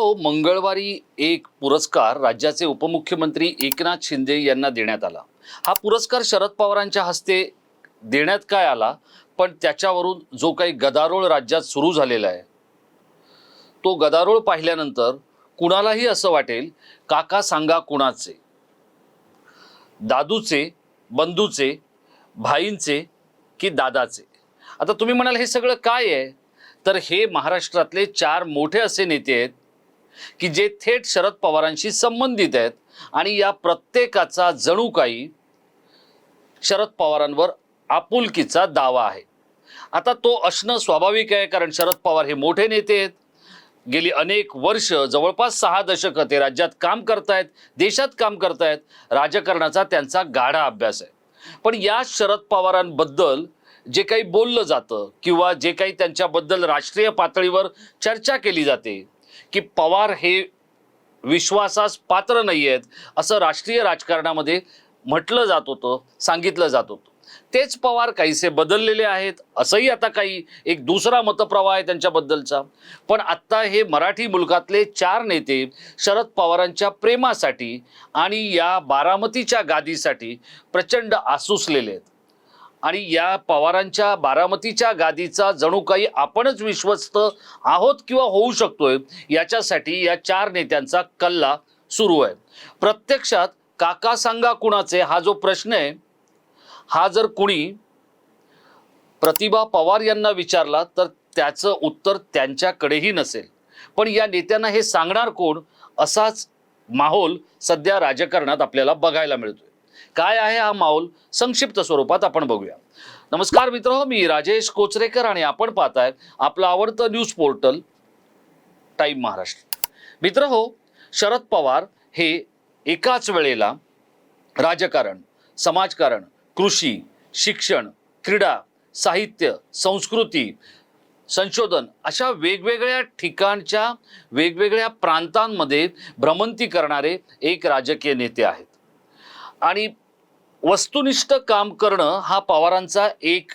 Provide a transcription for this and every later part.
मित्र मंगळवारी एक पुरस्कार राज्याचे उपमुख्यमंत्री एकनाथ शिंदे यांना देण्यात आला. हा पुरस्कार शरद पवारांच्या हस्ते देण्यात काय आला? पण त्याच्यावरून जो काही गदारोळ राज्यात सुरू झालेला आहे तो गदारोळ पाहिल्यानंतर कुणालाही असं वाटेल काका सांगा कुणाचे? दादूचे बंधूचे भाईंचे की दादाचे? आता तुम्ही म्हणाल हे सगळं काय आहे? तर हे महाराष्ट्रातले चार मोठे असे नेते आहेत की जे थेट शरद पवारांशी संबंधित आहेत आणि या प्रत्येकाचा जणू काही शरद पवारांवर आपुलकीचा दावा आहे. आता तो असणं स्वाभाविक आहे कारण शरद पवार हे मोठे नेते आहेत. गेली अनेक वर्ष जवळपास सहा दशकं ते राज्यात काम करतायत देशात काम करतायत राजकारणाचा त्यांचा गाढा अभ्यास आहे. पण या शरद पवारांबद्दल जे काही बोललं जातं किंवा जे काही त्यांच्याबद्दल राष्ट्रीय पातळीवर चर्चा केली जाते की पवार हे विश्वासास पात्र नाही आहेत असं राष्ट्रीय राजकारणामध्ये म्हटलं जात होतं सांगितलं जात होतं. तेच पवार काहीसे बदललेले आहेत असंही आता काही एक दुसरा मतप्रवाह आहे त्यांच्याबद्दलचा. पण आत्ता हे मराठी मुलकातले चार नेते शरद पवारांच्या प्रेमासाठी आणि या बारामतीच्या गादीसाठी प्रचंड आसुसलेले आहेत. आणि या पवारांच्या बारामतीच्या गादीचा जणू काही आपणच विश्वस्त आहोत किंवा होऊ शकतोय याच्यासाठी या चार नेत्यांचा कल्ला सुरू आहे. प्रत्यक्षात काका सांगा कुणाचे हा जो प्रश्न आहे हा जर कुणी प्रतिभा पवार यांना विचारला तर त्याचं उत्तर त्यांच्याकडेही नसेल. पण या नेत्यांना हे सांगणार कोण असाच माहोल सध्या राजकारणात आपल्याला बघायला मिळतोय. काय आहे हा माहोल? संक्षिप्त स्वरूपात आपण बघूया. नमस्कार मित्र मी राजेश कोचरेकर आणि आपण पाहताय आपलं आवडतं न्यूज पोर्टल टाईम महाराष्ट्र. मित्र हो शरद पवार हे एकाच वेळेला राजकारण समाजकारण कृषी शिक्षण क्रीडा साहित्य संस्कृती संशोधन अशा वेगवेगळ्या ठिकाणच्या वेगवेगळ्या प्रांतांमध्ये भ्रमंती करणारे एक राजकीय नेते आहेत. आणि वस्तुनिष्ठ काम करणं हा पवारांचा एक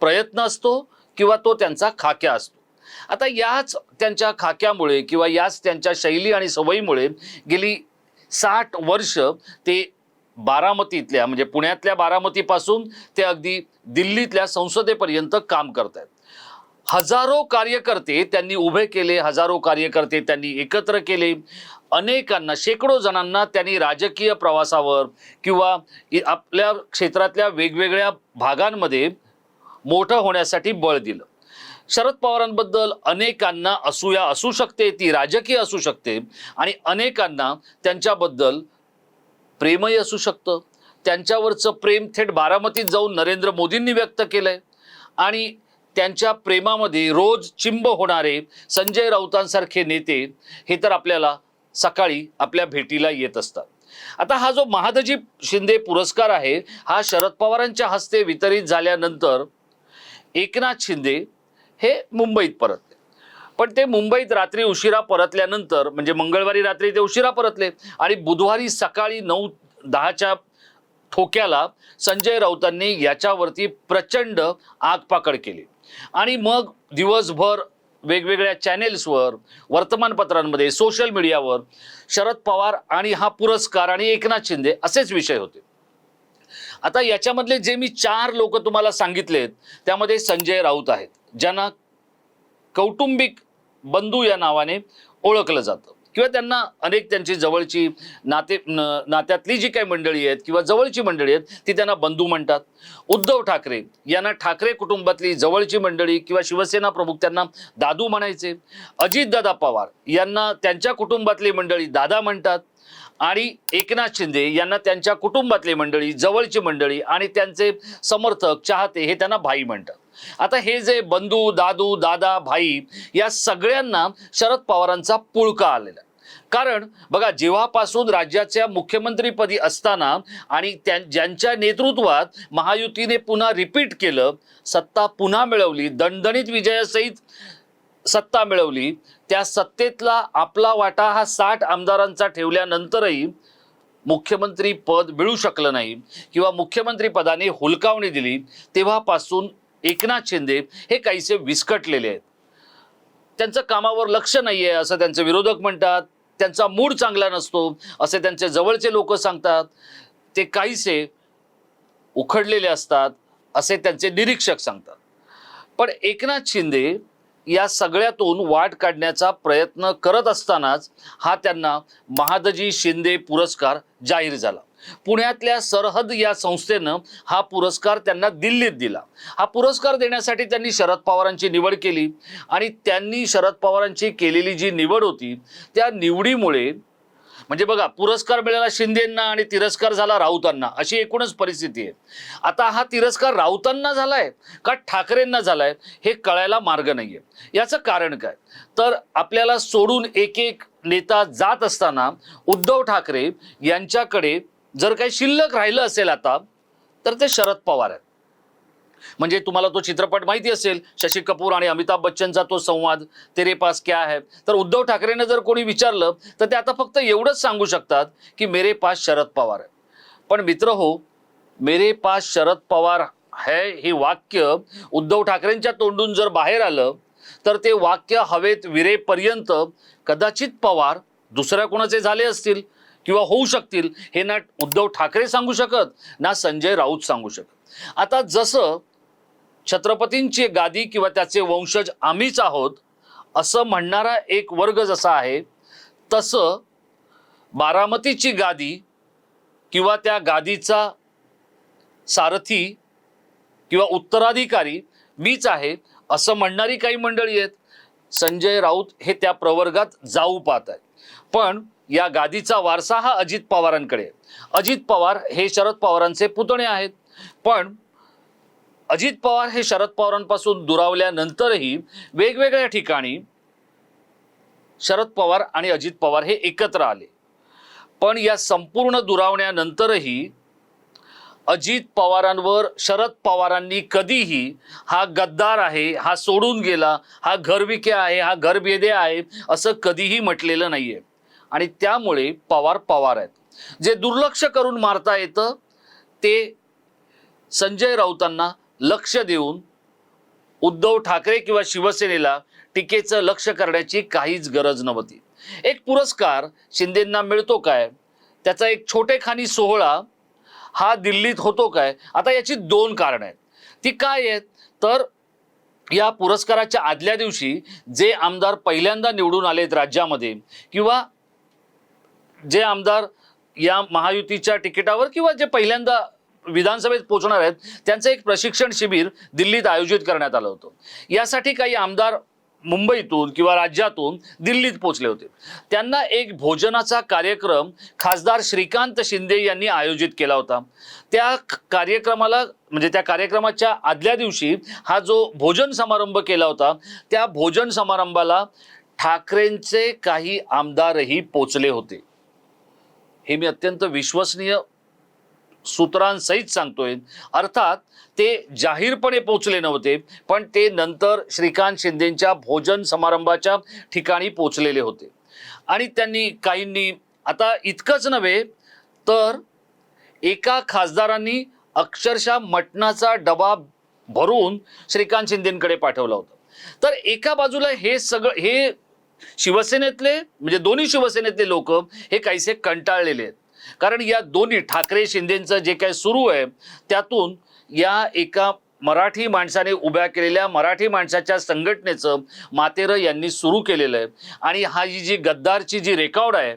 प्रयत्न असतो किंवा तो त्यांचा खाक्या असतो. आता याच त्यांच्या खाक्यामुळे किंवा याच त्यांच्या शैली आणि सवयीमुळे गेली साठ वर्ष ते बारामतीतल्या म्हणजे पुण्यातल्या बारामतीपासून ते अगदी दिल्लीतल्या संसदेपर्यंत काम करत आहेत हजारो कार्यकर्ते त्यांनी उभे केले हजारो कार्यकर्ते त्यांनी एकत्र केले. अनेकांना शेकडो जणांना त्यांनी राजकीय प्रवासावर किंवा आपल्या क्षेत्रातल्या वेगवेगळ्या भागांमध्ये मोठं होण्यासाठी बळ दिलं. शरद पवारांबद्दल अनेकांना असूया असू शकते ती राजकीय असू शकते आणि अनेकांना त्यांच्याबद्दल प्रेमही असू शकतं. त्यांच्यावरचं प्रेम थेट बारामतीत जाऊन नरेंद्र मोदींनी व्यक्त केलं आहे आणि त्यांच्या प्रेमामध्ये रोज चिंब होणारे संजय राऊतांसारखे नेते हे तर आपल्याला सकाळी आपल्या भेटीला येत असतात. आता हा जो महादजी शिंदे पुरस्कार आहे हा शरद पवारांच्या हस्ते वितरित झाल्यानंतर एकनाथ शिंदे हे मुंबईत परतले. पण ते मुंबईत रात्री उशिरा परतल्यानंतर म्हणजे मंगळवारी रात्री ते उशिरा परतले आणि बुधवारी सकाळी नऊ दहाच्या ठोक्याला संजय राऊतांनी याच्यावरती प्रचंड आगपाकड केली. आणि मग दिवसभर वेगवेगळ्या चॅनेल्सवर वर्तमानपत्रांमध्ये सोशल मीडियावर शरद पवार आणि हा पुरस्कार आणि एकनाथ शिंदे असेच विषय होते. आता याच्यामधले जे मी चार लोक तुम्हाला सांगितलेत त्यामध्ये संजय राऊत आहेत ज्यांना कौटुंबिक बंधू या नावाने ओळखलं जातं. किंवा त्यांना अनेक त्यांची जवळची नाते नात्यातली जी काही मंडळी आहेत किंवा जवळची मंडळी आहेत ती त्यांना बंधू म्हणतात. उद्धव ठाकरे यांना ठाकरे कुटुंबातली जवळची मंडळी किंवा शिवसेना प्रमुख त्यांना दादू म्हणायचे. अजितदादा पवार यांना त्यांच्या कुटुंबातली मंडळी दादा म्हणतात. आणि एकनाथ शिंदे यांना त्यांच्या कुटुंबातली मंडळी जवळची मंडळी आणि त्यांचे समर्थक चाहते हे त्यांना भाई म्हणतात. आता हे जे बंधू दादू दादा भाई या सगळ्यांना शरद पवारांचा पुळका आलेला आहे. कारण बघा जेव्हापासून राज्याच्या मुख्यमंत्रीपदी असताना आणि त्या ज्यांच्या नेतृत्वात महायुतीने पुन्हा रिपीट केलं सत्ता पुन्हा मिळवली दणदणीत विजयासहित सत्ता मिळवली त्या सत्तेतला आपला वाटा हा साठ आमदारांचा ठेवल्यानंतरही मुख्यमंत्री पद मिळू शकलं नाही किंवा मुख्यमंत्री पदाने हुलकावणी दिली तेव्हापासून एकनाथ शिंदे हे काहीसे विस्कटलेले आहेत. त्यांचं कामावर लक्ष नाही आहे असं त्यांचे विरोधक म्हणतात. त्यांचा मूड चांगला नसतो असे त्यांचे जवळचे लोक सांगतात. ते काहीसे उखडलेले असतात असे त्यांचे निरीक्षक सांगतात. पण एकनाथ शिंदे या सगळ्यातून वाट काढण्याचा प्रयत्न करत असतानाच हा त्यांना महादजी शिंदे पुरस्कार जाहीर झाला. पुण्यातल्या सरहद या संस्थेनं हा पुरस्कार त्यांना दिल्लीत दिला. हा पुरस्कार देण्यासाठी त्यांनी शरद पवारांची निवड केली आणि त्यांनी शरद पवारांची केलेली जी निवड होती त्या निवडीमुळे म्हणजे बघा पुरस्कार मिळाला शिंदेंना आणि तिरस्कार झाला राऊतांना. अशी एकूणच परिस्थिती आहे. आता हा तिरस्कार राऊतांना झालाय का ठाकरेंना झालाय हे कळायला मार्ग नाहीये. याचं कारण काय? तर आपल्याला सोडून एक एक नेता जात असताना उद्धव ठाकरे यांच्याकडे जर काही शिल्लक राहिलं असेल आता तर ते शरद पवार आहेत. म्हणजे तुम्हाला तो चित्रपट माहिती असेल शशी कपूर आणि अमिताभ बच्चनचा तो संवाद तेरे पास क्या है? तर उद्धव ठाकरेंना जर कोणी विचारलं तर ते आता फक्त एवढंच सांगू शकतात की मेरे पास शरद पवार पण मित्र हो मेरे पास शरद पवार है हे वाक्य उद्धव ठाकरेंच्या तोंडून जर बाहेर आलं तर ते वाक्य हवेत विरेपर्यंत कदाचित पवार दुसऱ्या कोणाचे झाले असतील किंवा होऊ शकतील हे ना उद्धव ठाकरे सांगू शकत ना संजय राऊत सांगू शकत. आता जसं छत्रपतींची गादी किंवा त्याचे वंशज आम्हीच आहोत असं म्हणणारा एक वर्ग जसा आहे तसं बारामतीची गादी किंवा त्या गादीचा सारथी किंवा उत्तराधिकारी मीच आहे असं म्हणणारी काही मंडळी आहेत. संजय राऊत हे त्या प्रवर्गात जाऊ पाहत आहेत. पण या गादीचा वारसा हा अजित पवारांकडे अजित पवार हे शरद पवारांचे पुतणे आहेत. पण अजित पवार हे शरद पवारांपासून दुरावल्यानंतरही वेगवेगळ्या ठिकाणी शरद पवार आणि अजित पवार हे एकत्र आले. पण या संपूर्ण दुरावण्यानंतरही अजित पवारांवर शरद पवारांनी कधीही हा गद्दार आहे हा सोडून गेला हा घरविके आहे हा घरभेदे आहे असं कधीही म्हटलेलं नाही आहे आणि त्यामुळे पवार पवार आहेत. जे दुर्लक्ष करून मारता येतं ते संजय राऊतांना लक्ष देऊन उद्धव ठाकरे किंवा शिवसेनेला टीकेचं लक्ष करण्याची काहीच गरज नव्हती. एक पुरस्कार शिंदेंना मिळतो काय? त्याचा एक छोटेखानी सोहळा हा दिल्लीत होतो काय? आता याची दोन कारणं आहेत. ती काय आहेत? तर या पुरस्काराच्या आदल्या दिवशी जे आमदार पहिल्यांदा निवडून आलेत राज्यामध्ये किंवा जे आमदार या महायुतीच्या तिकिटावर किंवा जे पहिल्यांदा विधानसभेत पोहोचणार आहेत त्यांचं एक प्रशिक्षण शिबिर दिल्लीत आयोजित करण्यात आलं होतं. यासाठी काही आमदार मुंबईतून किंवा राज्यातून दिल्लीत पोचले होते. त्यांना एक भोजनाचा कार्यक्रम खासदार श्रीकांत शिंदे यांनी आयोजित केला होता. त्या कार्यक्रमाला म्हणजे त्या कार्यक्रमाच्या आदल्या दिवशी हा जो भोजन समारंभ केला होता त्या भोजन समारंभाला ठाकरेंचे काही आमदारही पोचले होते. हे मी अत्यंत विश्वसनीय सूत्रांसहित सांगतोय. अर्थात ते जाहीरपणे पोचले नव्हते पण ते नंतर श्रीकांत शिंदेच्या भोजन समारंभाच्या ठिकाणी पोचलेले होते. आणि त्यांनी काहींनी आता इतकंच नव्हे तर एका खासदारांनी अक्षरशः मटणाचा डबा भरून श्रीकांत शिंदेकडे पाठवला होता. तर एका बाजूला हे सगळं हे शिवसेनेतले म्हणजे दोन्ही शिवसेनेतले लोक हे काहीसे कंटाळलेले आहेत. कारण या दोन्ही ठाकरे शिंदेचं जे काही सुरू आहे त्यातून या एका मराठी माणसाने उभ्या केलेल्या मराठी माणसाच्या संघटनेचं मातेरं यांनी सुरू केलेलं आहे. आणि हा ही जी गद्दारची जी रेकॉर्ड आहे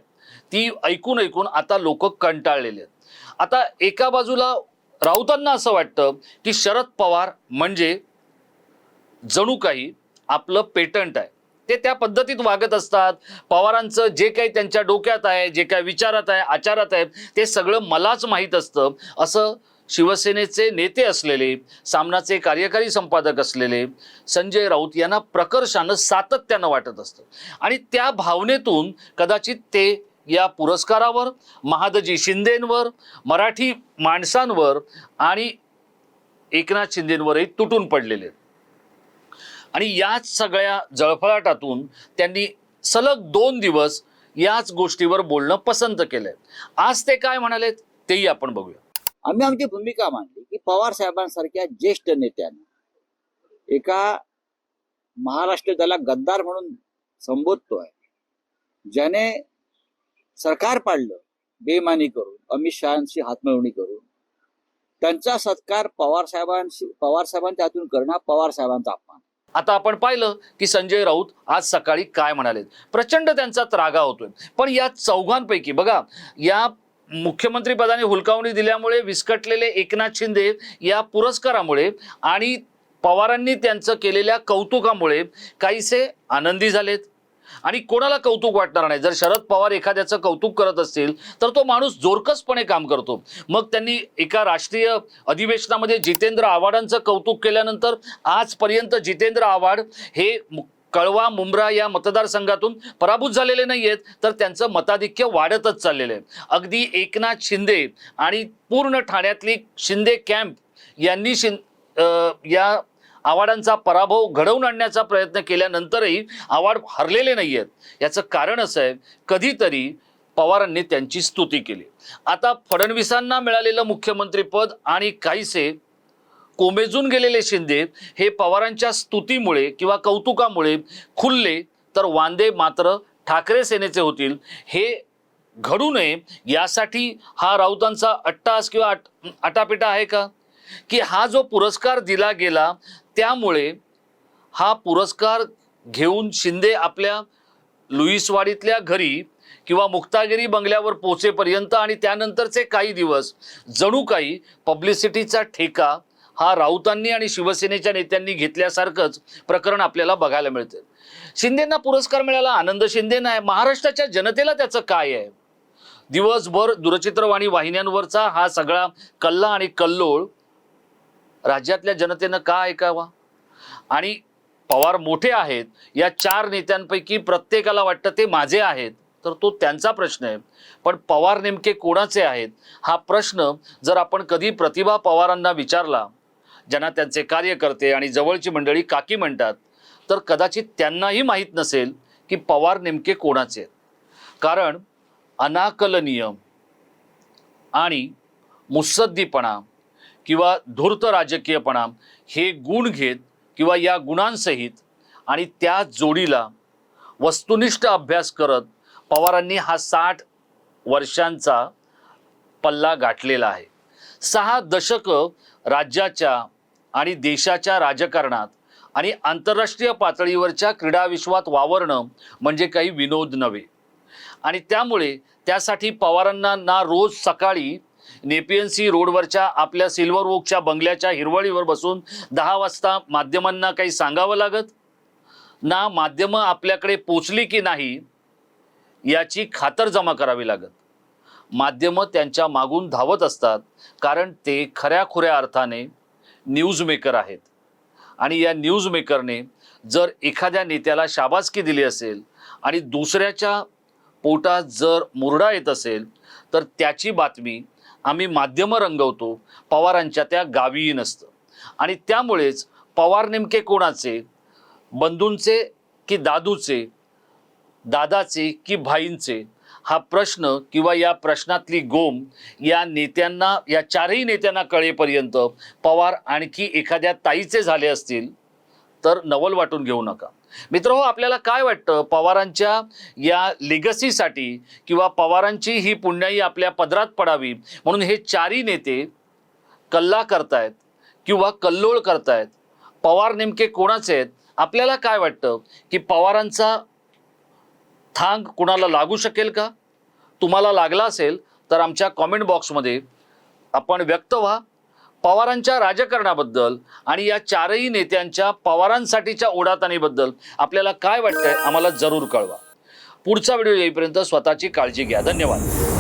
ती ऐकून ऐकून आता लोक कंटाळलेले आहेत. आता एका बाजूला राऊतांना असं वाटतं की शरद पवार म्हणजे जणू काही आपलं पेटंट आहे. ते त्या पद्धतीत वागत असतात. पवारांचं जे काही त्यांच्या डोक्यात आहे जे काही विचारात आहे आचारात आहे ते सगळं मलाच माहीत असतं. असं शिवसेनेचे नेते असलेले सामनाचे कार्यकारी संपादक असलेले संजय राऊत यांना प्रकर्षानं सातत्यानं वाटत असतं. आणि त्या भावनेतून कदाचित ते या पुरस्कारावर महादजी शिंदेंवर मराठी माणसांवर आणि एकनाथ शिंदेंवरही तुटून पडलेले आहेत. आणि याच सगळ्या जळफळाटातून त्यांनी सलग दोन दिवस याच गोष्टीवर बोलणं पसंत केलंय. आज ते काय म्हणाले तेही आपण बघूया. आम्ही आमची भूमिका मांडली की पवार साहेबांसारख्या ज्येष्ठ नेत्यांना एका महाराष्ट्र त्याला गद्दार म्हणून संबोधतोय. ज्याने सरकार पाडलं बेमानी करून अमित शहाशी हातमिळवणी करून त्यांचा सत्कार पवार साहेबांशी पवार साहेबांच्या हातून करणं पवार साहेबांचा अपमान. आता आपण पाहिलं की संजय राऊत आज सकाळी काय म्हणाले प्रचंड त्यांचा त्रागा होतोय. पण या चौघांपैकी बघा या मुख्यमंत्रीपदाने हुलकावणी दिल्यामुळे विस्कटलेले एकनाथ शिंदे या पुरस्कारामुळे आणि पवारांनी त्यांचं केलेल्या कौतुकामुळे काहीसे आनंदी झालेत. आणि कोणाला कौतुक वाटणार नाही? जर शरद पवार एखाद्याचं कौतुक करत असतील तर तो माणूस जोरकसपणे काम करतो. मग त्यांनी एका राष्ट्रीय अधिवेशनामध्ये जितेंद्र आव्हाडांचं कौतुक केल्यानंतर आजपर्यंत जितेंद्र आव्हाड हे कळवा मुंब्रा या मतदारसंघातून पराभूत झालेले नाही आहेत तर त्यांचं मताधिक्य वाढतच चाललेलं आहे. अगदी एकनाथ शिंदे आणि पूर्ण ठाण्यातली शिंदे कॅम्प यांनी शिं या आव्हाडांचा पराभव घडवून आणण्याचा प्रयत्न केल्यानंतरही आव्हाड हरलेले नाही आहेत याचं कारण असं आहे कधीतरी पवारांनी त्यांची स्तुती केली. आता फडणवीसांना मिळालेलं मुख्यमंत्रीपद आणि काहीसे कोमेजून गेलेले शिंदे हे पवारांच्या स्तुतीमुळे किंवा कौतुकामुळे खुलले तर वांदे मात्र ठाकरे सेनेचे होतील. हे घडू नये यासाठी हा राऊतांचा अट्टास किंवा अट आटापिटा आहे का? की हा जो पुरस्कार दिला गेला त्यामुळे हा पुरस्कार घेऊन शिंदे आपल्या लुईसवाडीतल्या घरी किंवा मुक्तागिरी बंगल्यावर पोचेपर्यंत आणि त्यानंतरचे काही दिवस जणू काही पब्लिसिटीचा ठेका हा राऊतांनी आणि शिवसेनेच्या नेत्यांनी घेतल्यासारखंच प्रकरण आपल्याला बघायला मिळते. शिंदेंना पुरस्कार मिळाला आनंद शिंदेना आहे महाराष्ट्राच्या जनतेला त्याचं काय आहे? दिवसभर दूरचित्रवाणी वाहिन्यांवरचा हा सगळा कल्ला आणि कल्लोळ राज्यातल्या जनतेनं का ऐकावा? आणि पवार मोठे आहेत या चार नेत्यांपैकी प्रत्येकाला वाटतं ते माझे आहेत तर तो त्यांचा प्रश्न आहे. पण पवार नेमके कोणाचे आहेत? हा प्रश्न जर आपण कधी प्रतिभा पवारांना विचारला ज्यांना त्यांचे कार्यकर्ते आणि जवळची मंडळी काकी म्हणतात तर कदाचित त्यांनाही माहीत नसेल की पवार नेमके कोणाचे आहेत. कारण अनाकलनीय आणि मुत्सद्दीपणा किंवा धूर्त राजकीयपणा हे गुण घेत किंवा या गुणांसहित आणि त्या जोडीला वस्तुनिष्ठ अभ्यास करत पवारांनी हा साठ वर्षांचा पल्ला गाठलेला आहे. सहा दशकं राज्याच्या आणि देशाच्या राजकारणात आणि आंतरराष्ट्रीय पातळीवरच्या क्रीडाविश्वात वावरणं म्हणजे काही विनोद नव्हे. आणि त्यामुळे त्यासाठी पवारांना ना रोज सकाळी नेपियन्सी रोडवरच्या आपल्या सिल्वर ओकच्या बंगल्याच्या हिरवळीवर बसून दहा वाजता माध्यमांना काही सांगावं लागत? ना माध्यमं आपल्याकडे पोचली की नाही याची खातर जमा करावी लागत. माध्यमं त्यांच्या मागून धावत असतात कारण ते खऱ्याखुऱ्या अर्थाने न्यूजमेकर आहेत. आणि या न्यूजमेकरने जर एखाद्या नेत्याला शाबासकी दिली असेल आणि दुसऱ्याच्या पोटात जर मुरडा येत असेल तर त्याची बातमी आम्ही माध्यमं रंगवतो पवारांच्या त्या गावीही नसतं. आणि त्यामुळेच पवार नेमके कोणाचे? बंधूंचे की दादूचे? दादाचे की भाईंचे? हा प्रश्न किंवा या प्रश्नातली गोम या नेत्यांना या चारही नेत्यांना कळेपर्यंत पवार आणखी एखाद्या ताईचे झाले असतील तर नवल वाटून घेऊ नका. मित्र आपल्याला काय वाटतं? पवारांच्या या लिगसीसाठी किंवा पवारांची ही पुण्याई आपल्या पदरात पडावी म्हणून हे चारही नेते कल्ला करतायत किंवा कल्लोळ करतायत. पवार नेमके कोणाचे आहेत? आपल्याला काय वाटतं? की पवारांचा थांग कुणाला लागू शकेल का? तुम्हाला लागला असेल तर आमच्या कॉमेंट बॉक्समध्ये आपण व्यक्त व्हा. पवारांच्या राजकारणाबद्दल आणि या चारही नेत्यांच्या पवारांसाठीच्या ओढाताणीबद्दल आपल्याला काय वाटतंय आम्हाला जरूर कळवा. पुढचा व्हिडिओ येईपर्यंत स्वतःची काळजी घ्या. धन्यवाद.